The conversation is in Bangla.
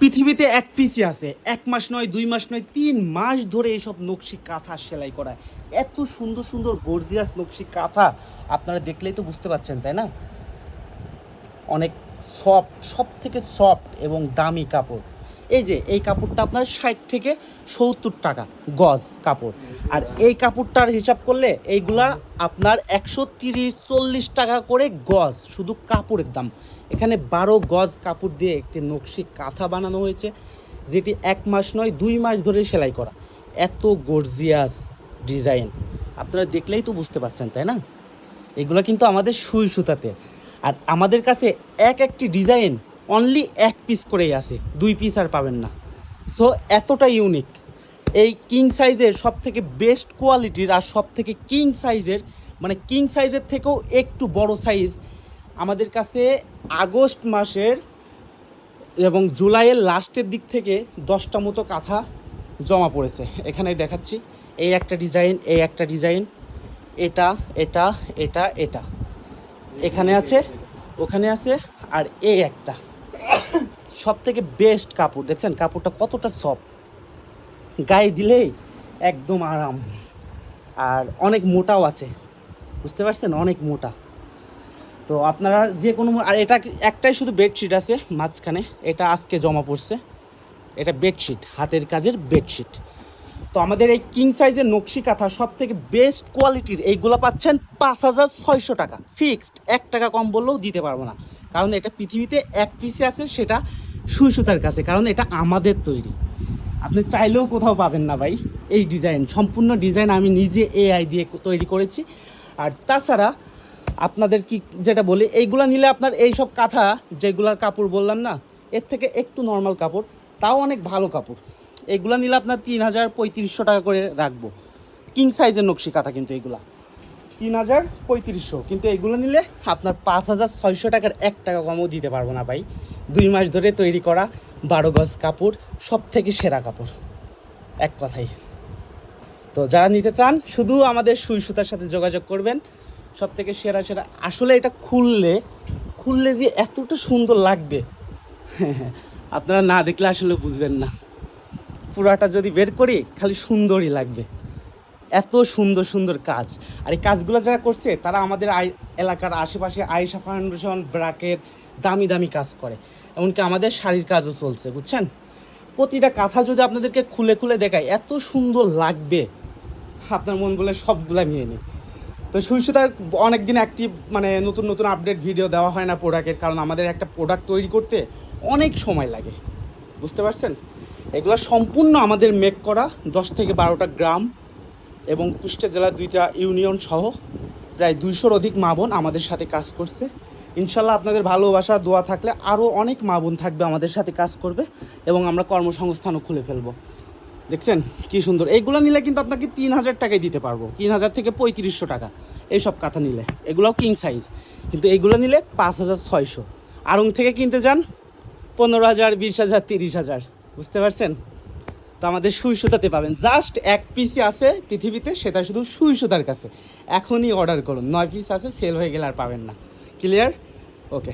পৃথিবীতে এক পিসি আছে। এক মাস নয়, দুই মাস নয়, তিন মাস ধরে এইসব নকশি কাঁথা সেলাই করা এত সুন্দর সুন্দর গর্জিয়াস নকশি কাঁথা আপনারা দেখলেই তো বুঝতে পারছেন, তাই না? অনেক সফট সব থেকে সফট এবং দামি কাপড়। এই যে, এই কাপড়টা আপনার ষাট থেকে সত্তর টাকা, গজ কাপড়। আর এই কাপড়টার হিসাব করলে এইগুলা আপনার একশো তিরিশ, চল্লিশ টাকা করে গজ, শুধু কাপড়ের দাম। এখানে বারো গজ কাপড় দিয়ে একটি নকশি কাঁথা বানানো হয়েছে, যেটি এক মাস নয়, দুই মাস ধরে সেলাই করা। এত গর্জিয়াস ডিজাইন আপনারা দেখলেই তো বুঝতে পারছেন, তাই না? এগুলো কিন্তু আমাদের সুই সুতাতে। আর আমাদের কাছে এক একটি ডিজাইন অনলি এক পিস করেই আছে দুই পিস আর পাবেন না। সো এতটা ইউনিক এই কিং সাইজের সব থেকে বেস্ট কোয়ালিটির আর সব থেকে কিং সাইজের মানে কিং সাইজের থেকেও একটু বড় সাইজ আমাদের কাছে আগস্ট মাসের এবং জুলাইয়ের লাস্টের দিক থেকে দশটা মতো কাঁথা জমা পড়েছে। এখানে দেখাচ্ছি, এই একটা ডিজাইন এই একটা ডিজাইন এটা এটা এটা এটা। এখানে আছে, ওখানে আছে, আর এই একটা। সব থেকে বেস্ট কাপড়, দেখছেন? কাপড়টা কতটা সফট গায়ে দিলেই একদম আরাম। আর অনেক মোটাও আছে। বুঝতে পারছেন? অনেক মোটা। তো আপনারা যে কোনো আর এটা একটাই শুধু বেডশিট আছে মাঝখানে। এটা আজকে জমা পড়ছে। এটা বেডশিট হাতের কাজের বেডশিট তো আমাদের এই কিং সাইজের নকশি কাঁথা সব থেকে বেস্ট কোয়ালিটির এইগুলো পাচ্ছেন পাঁচ হাজার ছয়শো টাকা। ফিক্সড এক টাকা কম বললেও দিতে পারব না। কারণ এটা পৃথিবীতে এক পিসে আছে, সেটা সুই সুতার কাছে, কারণ এটা আমাদের তৈরি। আপনি চাইলেও কোথাও পাবেন না ভাই, এই ডিজাইন, সম্পূর্ণ ডিজাইন আমি নিজে এআই দিয়ে তৈরি করেছি। আর তাছাড়া আপনাদের কি যেটা বলি, এইগুলো নিলে আপনার এই সব কাঁথা, যেগুলার কাপড় বললাম না, এর থেকে একটু নর্মাল কাপড়, তাও অনেক ভালো কাপড়। এইগুলা নিলে আপনার তিন হাজার পঁয়ত্রিশশো টাকা করে রাখব। কিং সাইজের নকশি কাঁথা কিন্তু এগুলা তিন হাজার পঁয়ত্রিশশো। কিন্তু এগুলো নিলে আপনার পাঁচ হাজার ছয়শো টাকার এক টাকা কমও দিতে পারব না ভাই। দুই মাস ধরে তৈরি করা বারো গজ কাপড় সব থেকে সেরা কাপড়। এক কথাই। তো যারা নিতে চান, শুধু আমাদের সুই সুতার সাথে যোগাযোগ করবেন। সব থেকে সেরা সেরা। আসলে এটা খুললে খুললে যে এতটা সুন্দর লাগবে, আপনারা না দেখলে আসলে বুঝবেন না। পুরাটা যদি বের করি, খালি সুন্দরই লাগবে। এত সুন্দর সুন্দর কাজ। আর এই কাজগুলো যারা করছে, তারা আমাদের আই, এলাকার আশেপাশে আয়েশা ফাউন্ডেশন ব্রাকের দামি দামি কাজ করে। এমনকি আমাদের শাড়ির কাজও চলছে, বুঝছেন? প্রতিটা কাঁথা যদি আপনাদেরকে খুলে খুলে দেখায় এত সুন্দর লাগবে। আপনার মন বলে সবগুলা নিয়ে নিই। তো সুইসুতার অনেক দিন অ্যাক্টিভ মানে নতুন নতুন আপডেট ভিডিও দেওয়া হয় না প্রোডাক্টের কারণ আমাদের একটা প্রোডাক্ট তৈরি করতে অনেক সময় লাগে। বুঝতে পারছেন? এগুলো সম্পূর্ণ আমাদের মেক করা, দশ থেকে বারোটা গ্রাম এবং কুষ্টিয়া জেলার দুইটা ইউনিয়ন সহ প্রায় দুইশোর অধিক মা বোন আমাদের সাথে কাজ করছে। ইনশাল্লাহ আপনাদের ভালোবাসা, দোয়া থাকলে আরও অনেক মা বোন থাকবে আমাদের সাথে কাজ করবে এবং আমরা কর্মসংস্থানও খুলে ফেলব। দেখছেন কি সুন্দর। এইগুলো নিলে কিন্তু আপনাকে তিন হাজার টাকায় দিতে পারব। তিন হাজার থেকে পঁয়ত্রিশশো টাকা। এইসব কাঁথা নিলে। এগুলোও কিং সাইজ। কিন্তু এইগুলো নিলে পাঁচ হাজার ছয়শো। আড়ং থেকে কিনতে যান, পনেরো হাজার, বিশ হাজার, তিরিশ হাজার। বুঝতে পারছেন? তো আমাদের সুই সুতাতে পাবেন। জাস্ট এক পিসই আছে পৃথিবীতে, সেটা শুধু সুই সুতার কাছে। এখনই অর্ডার করুন। নয় পিস আছে সেল হয়ে গেলে আর পাবেন না। Clear okay